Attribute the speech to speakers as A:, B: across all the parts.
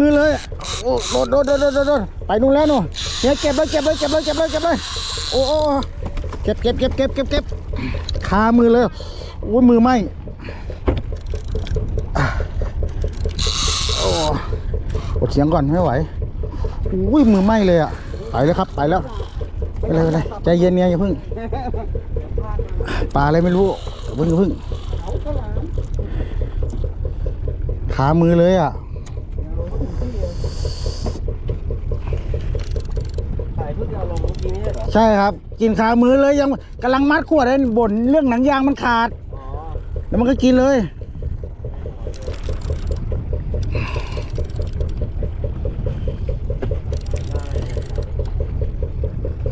A: มือเลยโอ้โดดโดดโดดโดดโดดโดดไปนู่นแล้วนู่นเนี่ยเก็บเลยเก็บเลยเก็บเลยเก็บเลยเก็บเลยโอ้โอ้เก็บเก็บเก็บเก็บเก็บเก็บคามือเลยโอ้ยมือไหมอะโอ้อดเสียงก่อนไม่ไหวอุ้ยมือไหมเลยอะไปเลยครับไปแล้วไปเลยไปเลยใจเย็นเนี่ยอย่าพิ่งปลาอะไรไม่รู้อย่าพิ่งพิ่งขามือเลยอะ
B: ถ่ายเพื่อจะเอาลงเมื่อกี้ไม่ ใช่เหรอ
A: ใช่ครับ กินขามือเลยยังกำลังมัดขวดเลยบ่นเรื่องหนังยางมันขาด
B: อ๋อ
A: แล้วมันก็กินเลย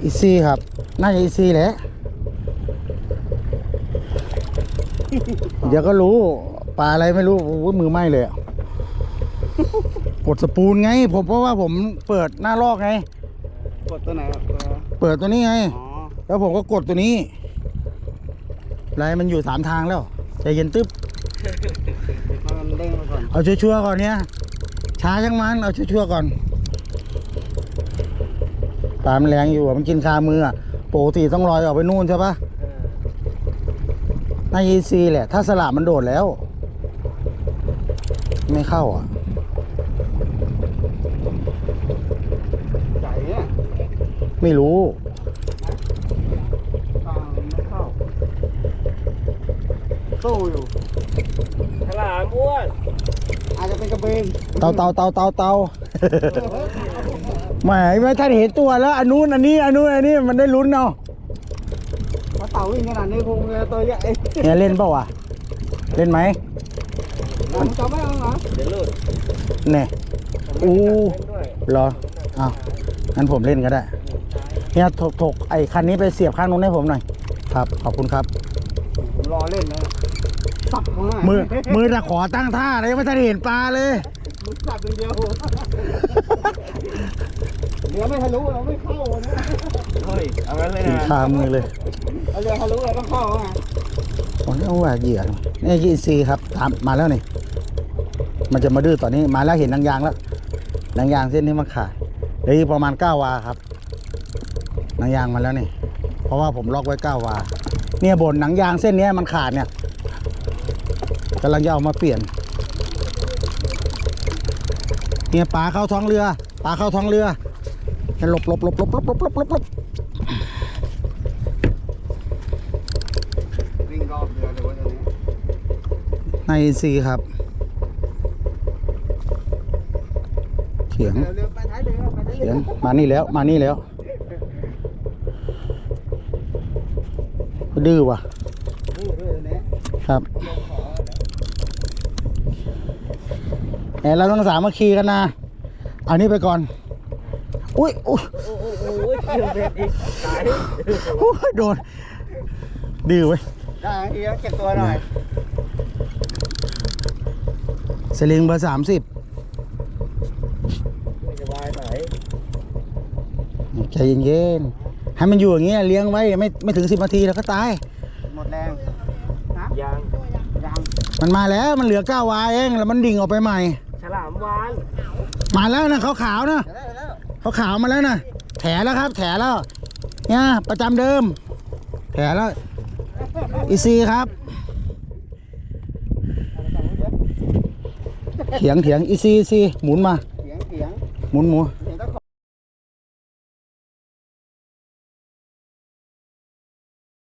A: อีซี่ครับ น่าจะอีซี่แหละ เดี๋ยวก็รู้ ปลาอะไรไม่รู้โอ้ยมือไหม้เลยอะกดสปูนไง ผมเพราะว่าผมเปิดหน้าลอกไง
B: กดตัวไหนครับตัว
A: เปิดตัวนี้ไง
B: อ๋อ
A: แล้วผมก็กดตัวนี้ไรมันอยู่สามทางแล้วใจเย็นตึ๊บ
B: ให้มันเด้งไปก่อน
A: เอาชัวร์ๆก่อนเนี่ย ช้าช่างมัน เอาชัวร์ๆก่อนปลามันแรงอยู่อะมันกินคามืออะปกติต้องลอยออกไปนู่นใช่ปะ
B: เออ
A: น่ายีซีแหละ ถ้าสลับมันโดดแล้ว ไม่เข้าอะ
B: ใจเนี่ย
A: ไม่รู้
B: ตามไม่เข้าสู้อยู่
C: ฉลามอ้วน
B: อาจจะเป็นกระเบน
A: เตาเตาเตาเตาเตาแหมไม่ท่านเห็นตัวแล้วอันนู้นอันนี้อันนู้นอันนี้มันได้ลุ้นเอา
B: เพราะเต่าวิ่งขนาดนี้คงเลยตัวใหญ่
A: เนี่ยเล่นเปล่าวะเล่นไหม
B: ผมจำไม่เอาเหรอ
C: เดี๋ยวหลุด
A: เนี่ยอู้
C: เล่นด้วย
A: เหรออ้าวงั้นผมเล่นก็ได้ เนี่ยถกถกไอ้คันนี้ไปเสียบข้างนู้นให้ผมหน่อย ครับ ขอบคุณครับ
B: ผมรอเล่นนะสับมา
A: มือมือจะขอตั้งท่าเลยไม่ทันเห็นปลาเลย
B: มือสับอย่างเดียวเดี๋ยวไม่ทะลุเราไม่เข้านะ
C: เฮ้ยเอางั้นเลย
A: ถึง
C: นะ
A: คามือเลย
B: เราจะทะลุเราต้องเข้าไง
A: โอ้ยเอาว่าเหยื่อนี่ยีซีครับตามมาแล้วนี่มันจะมาดื้อตอนนี้มาแล้วเห็นนางยางแล้วนางยางเส้นนี้มันขาดเหลืออีกประมาณเก้าวาครับ หนางยางมาแล้วนี่ เพราะว่าผมล็อกไว้เก้าวา เนี่ยบนหนังยางเส้นนี้มันขาดเนี่ยกำลังจะเอามาเปลี่ยน เนี่ยปลาเข้าท้องเรือปลาเข้าท้องเรือหลบหลบหลบหลบหลบหลบหลบหลบหลบ
B: วิ่งรอบเรือเลยวันนี้
A: ในซีครับเถียง
B: เถี
A: ย
B: ง
A: มานี่แล้วมานี่แล้ว ดื้อว่ะ
B: นี่เรือนี้
A: ครับแหมเราต้องสามัคคีกันนะ เอานี่ไปก่อน อุ้ยอุ้ย
C: โอ้โหโอ้โหเกี่ยวเบ็ดอีกตาย
A: โอ้ยโดน ดื้อเว้ย
B: ได้ทีแล้วเก็บตัวหน่อย
A: สลิงเบอร์สามสิบ
C: ไม่สบายไหน
A: ใจเย็นๆ ให้มันอยู่อย่างเงี้ยเลี้ยงไว้ไม่ไม่ถึงสิบนาทีแล้วก็ตาย
B: หมดแรงนะ
C: ยาง
B: ยัง
A: มันมาแล้วมันเหลือเก้าวาเองแล้วมันดิ่งออกไปใหม่
C: ฉลามวาน
A: มาแล้วนะขาวขาวๆนะ
B: เดี๋ยวได้แล้ว
A: ขาวขาวๆมาแล้วนะแถแล้วครับ แถแล้วเนี่ยประจำเดิม แถแล้วอีซีครับเถียงเถียงอีซีซีหมุนมา
B: เสียงเสียง
A: หมุนหมู
B: ร